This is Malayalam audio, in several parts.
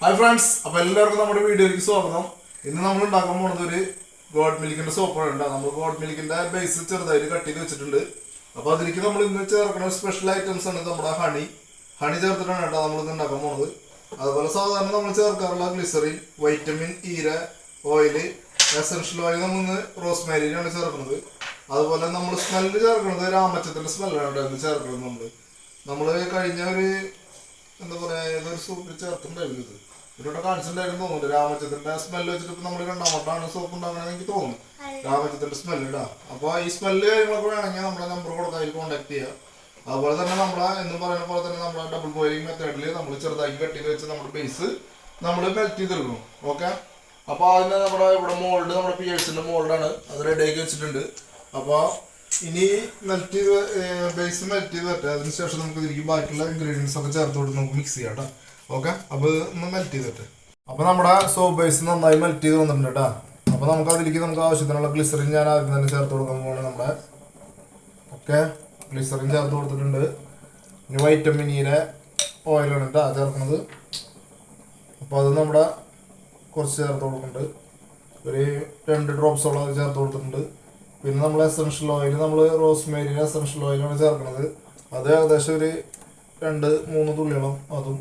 ഹായ് ഫ്രണ്ട്സ് അപ്പൊ എല്ലാവർക്കും നമ്മുടെ വീഡിയോയിലേക്ക് സ്വാഗതം. ഇന്ന് നമ്മൾ ഉണ്ടാക്കാൻ പോകുന്നത് ഒരു ഗോഡ് മിൽക്കിന്റെ സോപ്പാണ് നമ്മൾ ഗോഡ് മിൽക്കിന്റെ ബേസ് ചെറുതായിട്ട് കട്ട് ചെയ്ത് വെച്ചിട്ടുണ്ട്. അപ്പൊ അതിലേക്ക് നമ്മൾ ഇന്ന് ചേർക്കുന്ന സ്പെഷ്യൽ ഐറ്റംസ് ആണ് നമ്മുടെ ഹണി ഹണി ചേർത്തിട്ടാണ് കേട്ടോ നമ്മൾ ഇന്ന് ഉണ്ടാക്കാൻ പോകുന്നത് അതുപോലെ സാധാരണ നമ്മൾ ചേർക്കാറുള്ള glycerine vitamin E oil essential oil നമ്മൾ ഇന്ന് റോസ്മേരിയാണ് ചേർക്കുന്നത്. അതുപോലെ നമ്മൾ സ്മെല്ല് ചേർക്കുന്നത് രാമച്ചത്തിന്റെ സ്മെല്ലാണ് കേട്ടോ ചേർക്കുന്നത് നമ്മൾ നമ്മൾ കഴിഞ്ഞ ഒരു എന്താ പറയാ ഏതൊരു സൂപ്പ് ചേർത്തിട്ടുണ്ടായിരുന്നു ഇവരോട് കാണിച്ചിട്ടുണ്ടായിരുന്നു. തോന്നുന്നു രാമചന്ദ്രന്റെ സ്മെല്ല് വെച്ചിട്ട് നമ്മൾ രണ്ടാമട്ടാണ് സോപ്പ് ഉണ്ടാകണമെന്ന് എനിക്ക് തോന്നുന്നു. രാമചന്ദ്രന്റെ സ്മെല്ല് ഇടാ. അപ്പൊ ഈ സ്മെല്ല് കാര്യങ്ങളൊക്കെ വേണമെങ്കിൽ നമ്മുടെ നമ്പർ കൊടുക്കാം. അതിൽ കോൺടാക്ട് ചെയ്യാം. അതുപോലെ തന്നെ നമ്മളെ എന്ന് പറയുന്ന പോലെ തന്നെ നമ്മളെ ഡബിൾ ബോയിലിംഗ് മെത്തേഡിൽ നമ്മൾ ചെറുതാക്കി കെട്ടി വെച്ച് നമ്മുടെ ബേസ് നമ്മൾ മെൽറ്റ് ചെയ്തെടുക്കണം ഓക്കെ അപ്പൊ അതിന് നമ്മുടെ ഇവിടെ മോൾഡ് നമ്മുടെ പിയേഴ്സിന്റെ മോൾഡാണ് അത് റെഡി ആക്കി വെച്ചിട്ടുണ്ട്. അപ്പൊ ഇനി മെൽറ്റ് ചെയ്ത് ബേസ് മെൽറ്റ് ചെയ്ത് വരട്ടെ അതിനുശേഷം നമുക്ക് ഇതിലേക്ക് ബാക്കിയുള്ള ഇൻഗ്രീഡിയൻസ് ഒക്കെ ചേർത്ത് കൊടുത്ത് നമുക്ക് മിക്സ് ചെയ്യാം കേട്ടോ ഓക്കെ അപ്പൊ ഇത് ഒന്ന് മെൽറ്റ് ചെയ്തിട്ട്. അപ്പൊ നമ്മുടെ സോപ്പ് ബേസ് നന്നായി മെൽറ്റ് ചെയ്ത് വന്നിട്ടുണ്ട് കേട്ടോ. അപ്പൊ നമുക്ക് അതിലേക്ക് നമുക്ക് ആവശ്യത്തിനുള്ള ഗ്ലിസറിൻ ഞാൻ ആദ്യം തന്നെ ചേർത്ത് കൊടുക്കാൻ പോകണം നമ്മുടെ. ഓക്കെ ഗ്ലിസറിൻ ചേർത്ത് കൊടുത്തിട്ടുണ്ട്. ഇനി വൈറ്റമിൻ ഇയുടെ ഓയിലാണ് കേട്ടോ ചേർക്കുന്നത്. അപ്പോൾ അത് നമ്മുടെ കുറച്ച് ചേർത്ത് കൊടുക്കുന്നുണ്ട്. ഒരു രണ്ട് ഡ്രോപ്സോളം അത് ചേർത്ത് കൊടുത്തിട്ടുണ്ട്. പിന്നെ നമ്മൾ എസൻഷ്യൽ ഓയിൽ നമ്മൾ റോസ്മേരി എസൻഷ്യൽ ഓയിലാണ് ചേർക്കുന്നത്. അത് ഏകദേശം ഒരു രണ്ട് മൂന്ന് തുള്ളിയോളം അതും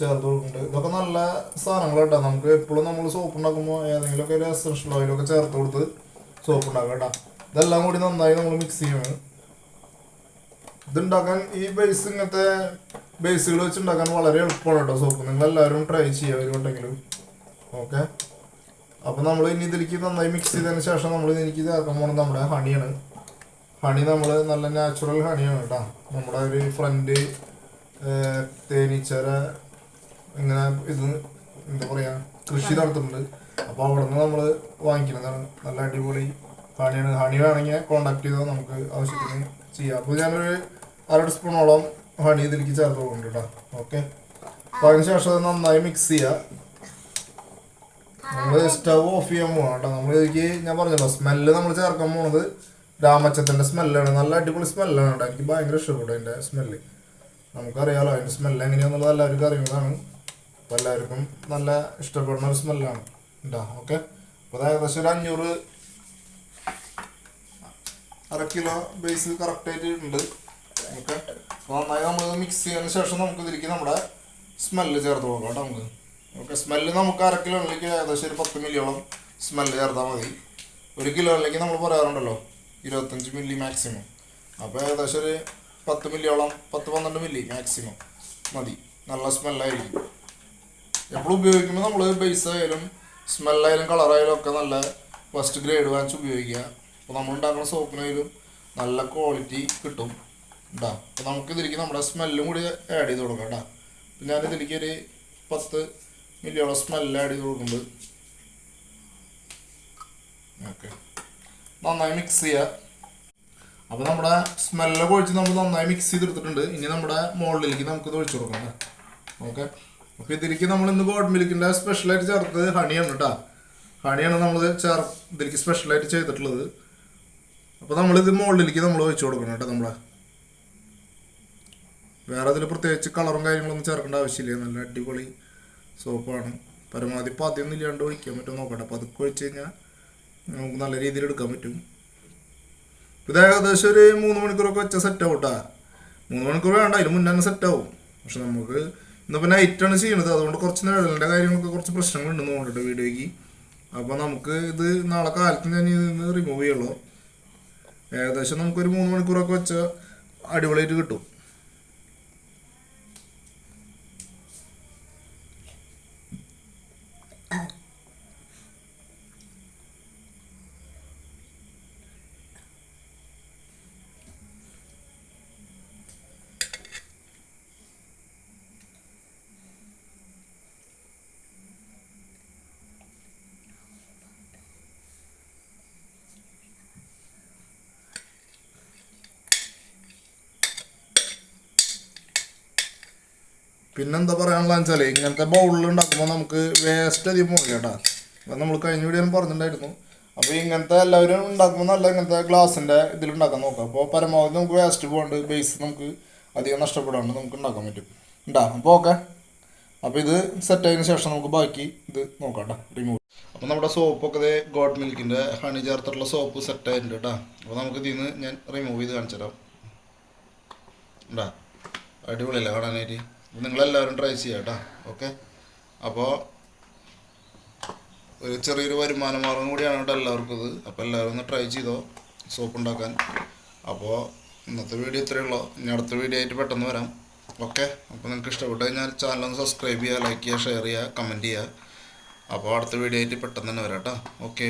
ചേർത്ത് ഇതൊക്കെ നല്ല സാധനങ്ങൾ കേട്ടോ നമുക്ക് എപ്പോഴും നമ്മൾ സോപ്പ് ഉണ്ടാക്കുമ്പോൾ ഏതെങ്കിലുമൊക്കെ ഒരു എസൻഷ്യൽ ഓയിലൊക്കെ ചേർത്ത് കൊടുത്ത് സോപ്പ് ഉണ്ടാക്കാം കേട്ടോ. ഇതെല്ലാം കൂടി നന്നായി നമ്മൾ മിക്സ് ചെയ്യണം. ഇതുണ്ടാക്കാൻ ഈ ബേസ് ഇങ്ങനത്തെ ബേസുകൾ വെച്ച് ഉണ്ടാക്കാൻ വളരെ എളുപ്പമാണ് കേട്ടോ സോപ്പ് നിങ്ങൾ എല്ലാവരും ട്രൈ ചെയ്യുക വരുന്നുണ്ടെങ്കിലും. ഓക്കെ അപ്പോൾ നമ്മൾ ഇനി ഇതിലേക്ക് നന്നായി മിക്സ് ചെയ്തതിന് ശേഷം നമ്മൾ ഇതിലേക്ക് ചേർക്കാൻ പോകുന്നത് നമ്മുടെ ഹണിയാണ് ഹണി നമ്മൾ നല്ല നാച്ചുറൽ ഹണിയാണ് കേട്ടോ. നമ്മുടെ ഒരു ഫ്രണ്ട് തേനീച്ചര ഇങ്ങനെ ഇത് എന്താ പറയാ കൃഷി നടത്തുന്നുണ്ട്. അപ്പോൾ അവിടെ നിന്ന് നമ്മൾ വാങ്ങിക്കുന്നതാണ്. നല്ല അടിപൊളി ഹണിയാണ് ഹണി വേണമെങ്കിൽ കോണ്ടാക്ട് ചെയ്താൽ നമുക്ക് ആവശ്യത്തിന് ചെയ്യാം. അപ്പോൾ ഞാനൊരു അര സ്പൂണോളം ഹണി ഇതിലേക്ക് ചേർത്ത് പോകുന്നുണ്ട് കേട്ടോ. ഓക്കെ. അപ്പോൾ അതിനുശേഷം അത് നന്നായി മിക്സ് ചെയ്യുക നമ്മൾ സ്റ്റവ് ഓഫ് ചെയ്യാൻ പോകണം കേട്ടോ. നമ്മൾ ഇതിലേക്ക് ഞാൻ പറഞ്ഞല്ലോ സ്മെല്ല് നമ്മൾ ചേർക്കാൻ പോണത് രാമച്ചത്തിന്റെ സ്മെല്ലാണ് നല്ല അടിപൊളി സ്മെല്ലാണ് കേട്ടോ. എനിക്ക് ഭയങ്കര ഇഷ്ടപ്പെട്ടു അതിന്റെ സ്മെല്ല് നമുക്കറിയാലോ അതിന്റെ സ്മെല്ല് എങ്ങനെയാന്നുള്ളത് എല്ലാവർക്കും അറിയുന്നതാണ്. അപ്പോൾ എല്ലാവർക്കും നല്ല ഇഷ്ടപ്പെടുന്ന ഒരു സ്മെല്ലാണ്. കേട്ടോ ഓക്കെ. അപ്പോൾ അത് ഏകദേശം ഒരു അഞ്ഞൂറ് അര കിലോ ബേസ് കറക്റ്റ് ആയിട്ട് ഉണ്ട്. ഓക്കെ. നന്നായി നമ്മൾ മിക്സ് ചെയ്തതിന് ശേഷം നമുക്ക് ഇതിലേക്ക് നമ്മുടെ സ്മെല്ല് ചേർത്ത് കൊടുക്കാം കേട്ടോ നമുക്ക്. ഓക്കെ സ്മെല്ല് നമുക്ക് അര കിലോയിലേക്ക് ഏകദേശം ഒരു പത്ത് മില്ലിയോളം സ്മെല്ല് ചേർത്താൽ മതി. ഒരു കിലോയിലേക്ക് നമ്മൾ പറയാറുണ്ടല്ലോ ഇരുപത്തഞ്ച് മില്ലി മാക്സിമം അപ്പോൾ ഏകദേശം ഒരു പത്ത് മില്ലിയോളം പത്ത് പന്ത്രണ്ട് മില്ലി മാക്സിമം മതി. നല്ല സ്മെല്ലായിരിക്കും എപ്പോഴും ഉപയോഗിക്കുമ്പോൾ നമ്മൾ ബേസ് ആയാലും സ്മെല്ലായാലും കളറായാലും ഒക്കെ നല്ല ഫസ്റ്റ് ഗ്രേഡ് വാങ്ങിച്ച് ഉപയോഗിക്കുക. അപ്പോൾ നമ്മൾ ഉണ്ടാക്കുന്ന സോപ്പിനായാലും നല്ല ക്വാളിറ്റി കിട്ടും കേട്ടോ അപ്പോൾ നമുക്ക് ഇതിലേക്ക് നമ്മുടെ സ്മെല്ലും കൂടി ആഡ് ചെയ്ത് കൊടുക്കാം കേട്ടോ അപ്പം ഞാൻ ഇതിലേക്ക് ഒരു പത്ത് മില്ലിയോളം സ്മെല്ല് ആഡ് ചെയ്ത് കൊടുക്കുന്നുണ്ട് ഓക്കെ. നന്നായി മിക്സ് ചെയ്യുക അപ്പോൾ നമ്മുടെ സ്മെല്ലൊക്കെ ഒഴിച്ച് നമ്മൾ നന്നായി മിക്സ് ചെയ്തെടുത്തിട്ടുണ്ട്. ഇനി നമ്മുടെ മോളിലേക്ക് നമുക്ക് ഇത് ഒഴിച്ചു കൊടുക്കാം ഓക്കെ. അപ്പോൾ ഇതിലേക്ക് നമ്മൾ ഇന്ന് ഗോഡ് മിൽക്കിന്റെ സ്പെഷ്യലായിട്ട് ചേർത്തത് ഹണിയാണ് കേട്ടോ ഹണിയാണ് നമ്മൾ ചേർ ഇതിലേക്ക് സ്പെഷ്യലായിട്ട് ചെയ്തിട്ടുള്ളത്. അപ്പോൾ നമ്മളിത് മുകളിലേക്ക് നമ്മൾ ഒഴിച്ചു കൊടുക്കണം കേട്ടോ നമ്മളെ. വേറെ അതിൽ പ്രത്യേകിച്ച് കളറും കാര്യങ്ങളൊന്നും ചേർക്കേണ്ട ആവശ്യമില്ല. നല്ല അടിപൊളി സോപ്പാണ് പരമാവധി പതിയൊന്നും ഇല്ലാണ്ട് ഒഴിക്കാൻ പറ്റും നോക്കട്ടെ അപ്പോൾ അതൊക്കെ ഒഴിച്ച് കഴിഞ്ഞാൽ നമുക്ക് നല്ല രീതിയിൽ എടുക്കാൻ പറ്റും. ഇത് ഏകദേശം ഒരു മൂന്ന് മണിക്കൂറൊക്കെ വെച്ച സെറ്റ് ആവും കേട്ടോ മൂന്ന് മണിക്കൂർ വേണ്ട. അതിന് മുന്നേ തന്നെ സെറ്റ് ആവും. പക്ഷെ നമുക്ക് ഇന്നിപ്പോൾ നൈറ്റാണ് ചെയ്യണത്. അതുകൊണ്ട് കുറച്ച് നിഴലിന്റെ കാര്യങ്ങളൊക്കെ കുറച്ച് പ്രശ്നങ്ങളുണ്ടെന്ന് തോന്നിട്ട് വീഡിയോയ്ക്ക്. അപ്പോൾ നമുക്ക് ഇത് നാളെ കാലത്ത് ഞാൻ ഇതിന്ന് റിമൂവ് ചെയ്യുള്ളൂ ഏകദേശം നമുക്കൊരു മൂന്ന് മണിക്കൂറൊക്കെ വെച്ച അടിപൊളിയായിട്ട് കിട്ടും. പിന്നെന്താ പറയാനുള്ള വെച്ചാൽ ഇങ്ങനത്തെ ബൗളിൽ ഉണ്ടാക്കുമ്പോൾ നമുക്ക് വേസ്റ്റ് അധികം പോകില്ല കേട്ടോ. അപ്പം നമ്മൾ കഴിഞ്ഞ വീഡിയോ പറഞ്ഞിട്ടുണ്ടായിരുന്നു. അപ്പോൾ ഇങ്ങനത്തെ എല്ലാവരും ഉണ്ടാക്കുമ്പോൾ നല്ല ഇങ്ങനത്തെ ഗ്ലാസിന്റെ ഇതിലുണ്ടാക്കാൻ നോക്കാം. അപ്പോൾ പരമാവധി നമുക്ക് വേസ്റ്റ് പോകാണ്ട് ബേസ് നമുക്ക് അധികം നഷ്ടപ്പെടാണ്ട് നമുക്ക് ഉണ്ടാക്കാൻ പറ്റും. ഉണ്ടാ അപ്പോൾ ഓക്കെ അപ്പോൾ ഇത് സെറ്റ് ആയതിനു ശേഷം നമുക്ക് ബാക്കി ഇത് നോക്കാം കേട്ടോ റിമൂവ് അപ്പോൾ നമ്മുടെ സോപ്പൊക്കെ ഗോഡ് മിൽക്കിന്റെ ഹണി ചേർത്തിട്ടുള്ള സോപ്പ് സെറ്റ് ആയിട്ടുണ്ട് കേട്ടോ. അപ്പോൾ നമുക്ക് ഇതിൽ നിന്ന് ഞാൻ റിമൂവ് ചെയ്ത് കാണിച്ചു തരാം ഉണ്ടാ അടിപൊളിയല്ലേ കാണാനായിട്ട്? നിങ്ങളെല്ലാവരും ട്രൈ ചെയ്യാം കേട്ടോ ഓക്കെ അപ്പോൾ ഒരു ചെറിയൊരു വരുമാന മാർഗം കൂടിയാണ് കേട്ടോ എല്ലാവർക്കും ഇത്. അപ്പോൾ എല്ലാവരും ഒന്ന് ട്രൈ ചെയ്തോ സോപ്പ് ഉണ്ടാക്കാൻ. അപ്പോൾ ഇന്നത്തെ വീഡിയോ ഇത്രയേ ഉള്ളൂ. ഇനി അടുത്ത വീഡിയോ ആയിട്ട് പെട്ടെന്ന് വരാം. ഓക്കെ അപ്പോൾ നിങ്ങൾക്ക് ഇഷ്ടപ്പെട്ട് കഴിഞ്ഞാൽ ചാനൽ ഒന്ന് സബ്സ്ക്രൈബ് ചെയ്യുക ലൈക്ക് ചെയ്യുക ഷെയർ ചെയ്യുക കമന്റ് ചെയ്യുക. അപ്പോൾ അടുത്ത വീഡിയോ ആയിട്ട് പെട്ടെന്ന് തന്നെ വരാം കേട്ടോ. ഓക്കേ